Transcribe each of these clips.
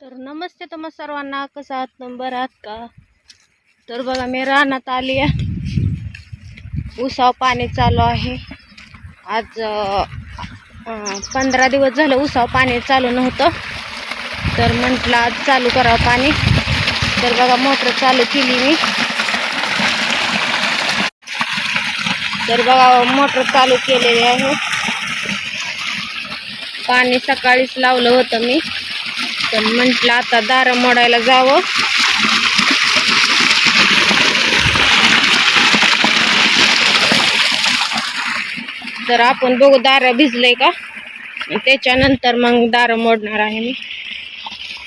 तर नमस्ते तुम्हा सर्वांना. कसं आहात? नंबर आहात का? तर बघा मी रानात आली आहे. उसाव पाणी चालू आहे. आज पंधरा दिवस झालं उसाव पाणी चालू नव्हतं. तर म्हटलं आज चालू करावं पाणी. तर बघा मोटर चालू केली मी. तर बघा मोटर चालू केलेली आहे. पाणी सकाळीच लावलं होतं मी. तर म्हटलं आता दारं मोडायला जावं. तर आपण बघू दारं भिजलंय का? त्याच्यानंतर मग दारं मोडणार आहे मी.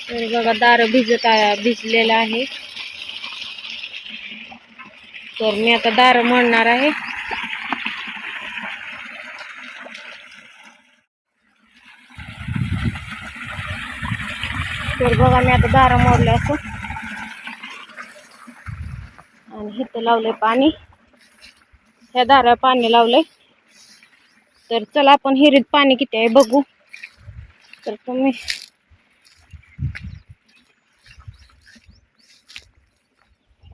तर बघा दारं भिजत भिजलेलं आहे. तर मी आता दारं मोडणार आहे. तर बघा मी आता दारा मोडलं असं. आणि इथं लावलंय पाणी. ह्या दारा पाणी लावलंय. तर चला आपण हिरीत पाणी किती आहे बघू. तर तुम्ही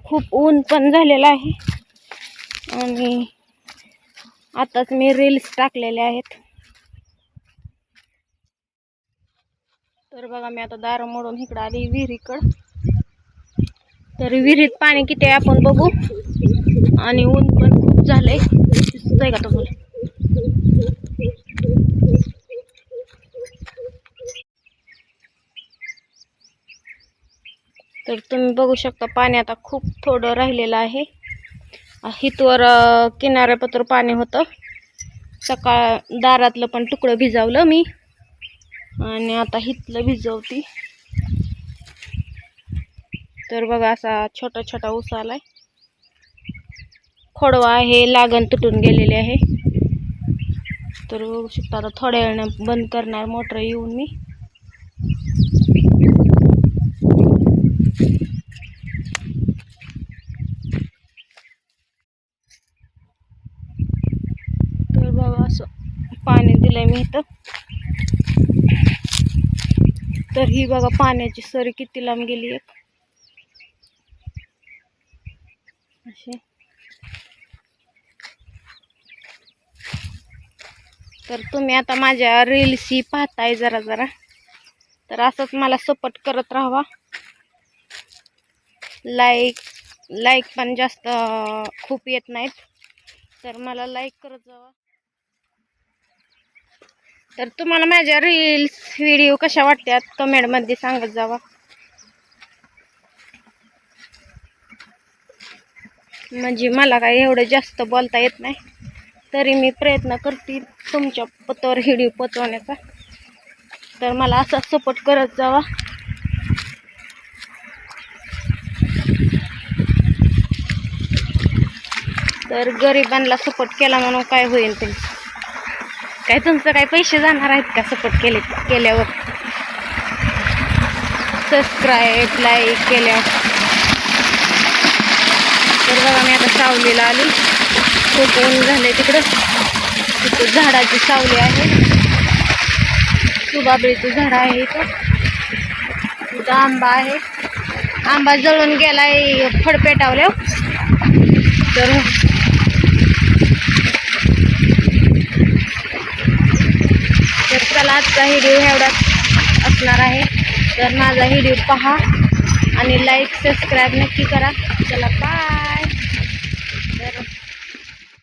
खूप ऊन पण झालेलं आहे. आणि आताच मी रील्स टाकलेले आहेत. तर बघा मी आता दारं मोडून इकडं आली विहिरीकडं. तर विहिरीत पाणी किती आहे आपण बघू. आणि ऊन पण खूप झालंय. दिसतंय का तुम्हाला? तर तुम्ही बघू शकता पाणी आता खूप थोडं राहिलेलं आहे. हितवर किनाऱ्यापत्र पाणी होतं. सकाळ दारातलं पण तुकडं भिजावलं मी. आणि आता हितलं भिजवती. तर बघा असा छोटा छोटा ऊस आलाय. खोडवा आहे लागण तुटून गेलेले आहे. तर बघू शकता आता थोड्या वेळानं बंद करणार मोटर येऊन मी. तर बघा असं पाणी दिलंय मी इथं. तर ही बघा पाण्याची सरी किती लांब गेली एक. अशी. तर तुम्ही आता माझ्या रील्स ही पाहताय जरा जरा. तर असंच मला सपोर्ट करत राहावा. लाईक लाईक पण जास्त खूप येत नाहीत. तर मला लाईक करत जावा. तर तुम्हाला माझ्या रील्स व्हिडिओ कशा वाटतात? कमेंटमध्ये सांगत जावा. म्हणजे मला काय एवढं जास्त बोलता येत नाही. तरी मी प्रयत्न करते तुमच्या पत्तावर व्हिडिओ पोचवण्याचा. तर मला असा सपोर्ट करत जावा. तर गरिबांना सपोर्ट केला म्हणून काय होईल तुमचं काय तुमचं काय पैसे जाणार आहेत का सपोर्ट केले केल्यावर? सबस्क्राईब लाईक केल्यावर तर बघा मी आता सावलीला आली. खूप ऊन झाले तिकडं. तिथं झाडाची सावली आहे. सुबाबळीचं झाड आहे इथं. तिथं आंबा आहे. आंबा जळून गेलाय फड पेटावल्या तर तर चला आजचा व्हिडिओ एवढाच असणार आहे. तर माझा व्हिडिओ पहा आणि लाईक सबस्क्राईब नक्की करा. चला बाय